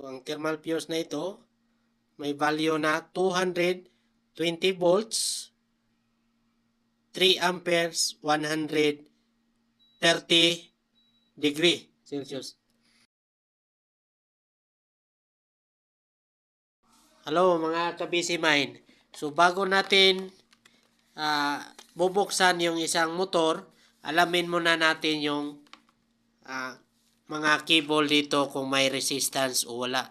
Ang thermal fuse na ito, may value na 220 volts, 3 amperes, 130 degree Celsius. Hello mga kabisi mine. So bago natin ah, bubuksan yung isang motor, alamin muna natin yung ah, mga cable dito kung may resistance o wala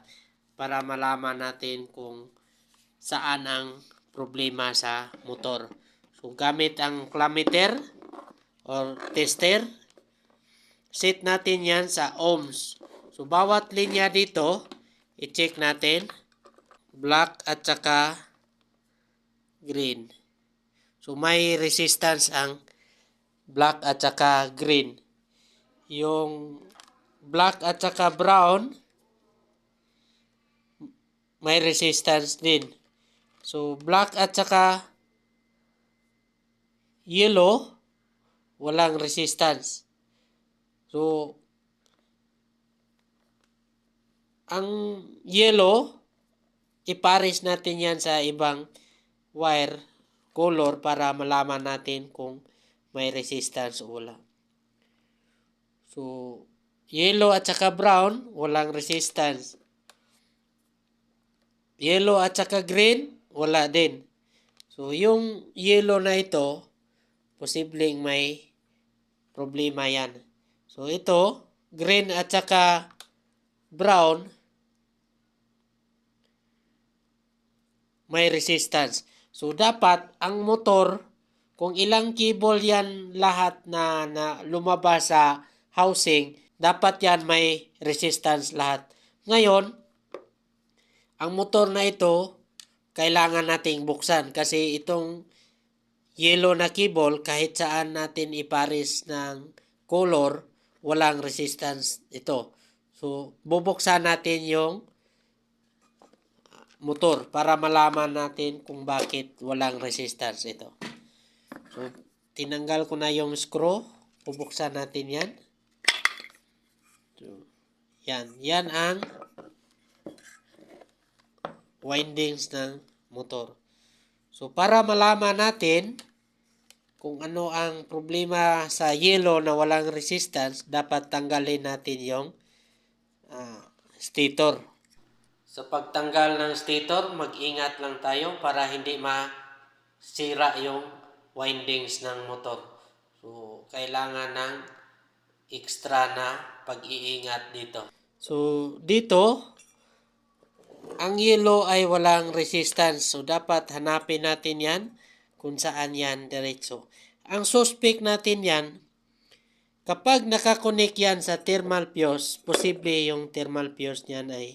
para malaman natin kung saan ang problema sa motor. So gamit ang climeter or tester, set natin yan sa ohms. So bawat linya dito, i-check natin black at saka green. So may resistance ang black at saka green. Yung black at saka brown may resistance din. So black at saka yellow walang resistance. So ang yellow ipares natin yan sa ibang wire color para malaman natin kung may resistance o wala. So, yellow at saka brown, walang resistance. Yellow at saka green, wala din. So, yung yellow na ito, posibleng may problema yan. So, ito, green at saka brown, may resistance. So, dapat ang motor, kung ilang cable yan lahat na, na lumabas sa housing, dapat yan may resistance lahat. Ngayon, ang motor na ito, kailangan nating buksan kasi itong yellow na cable, kahit saan natin ipares ng color, walang resistance ito. So, bubuksan natin yung motor para malaman natin kung bakit walang resistance ito. So, tinanggal ko na yung screw. Bubuksan natin yan. So, yan. Yan ang windings ng motor. So, para malaman natin kung ano ang problema sa yellow na walang resistance, dapat tanggalin natin yung ah, stator. Sa pagtanggal ng stator, mag-ingat lang tayo para hindi masira yung windings ng motor. So, kailangan ng extra na pag-iingat dito. So, dito, ang yellow ay walang resistance. So, dapat hanapin natin yan kung saan yan diretso. Ang suspect natin yan, kapag nakakonek yan sa thermal fuse, posible yung thermal fuse niyan ay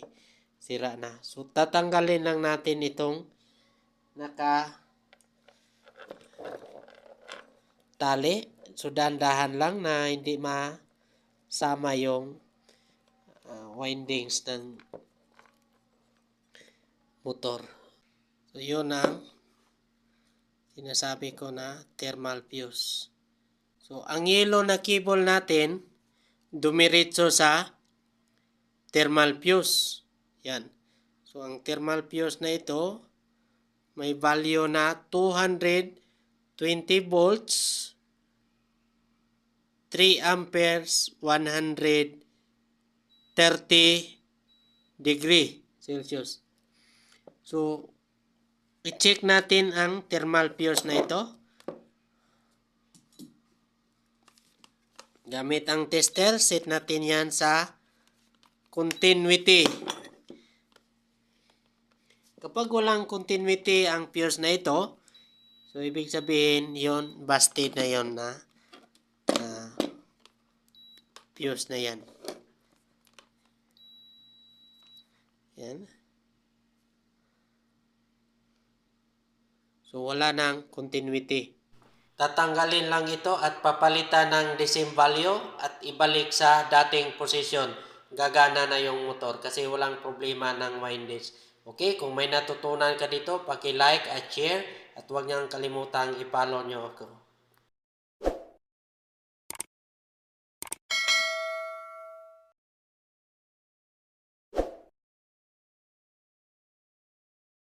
sira na. So, tatanggalin lang natin itong naka tali. So, dahan-dahan lang na hindi masama yung uh, windings ng motor. So, yun ang sinasabi ko na thermal fuse. So, ang yellow na cable natin, dumiretso sa thermal fuse. Yan. So, ang thermal fuse na ito, may value na 220 volts, 3 amperes, 130 degree Celsius. So, i-check natin ang thermal fuse na ito. Gamit ang tester, set natin yan sa continuity. Kapag walang continuity ang fuse na ito, so ibig sabihin yon busted na yon na fuse na yan. Yan. So wala nang continuity. Tatanggalin lang ito at papalitan ng decim value at ibalik sa dating posisyon. Gagana na yung motor kasi walang problema ng windage. Okay, kung may natutunan ka dito, paki-like at share at huwag niyang kalimutang i-follow niyo ako.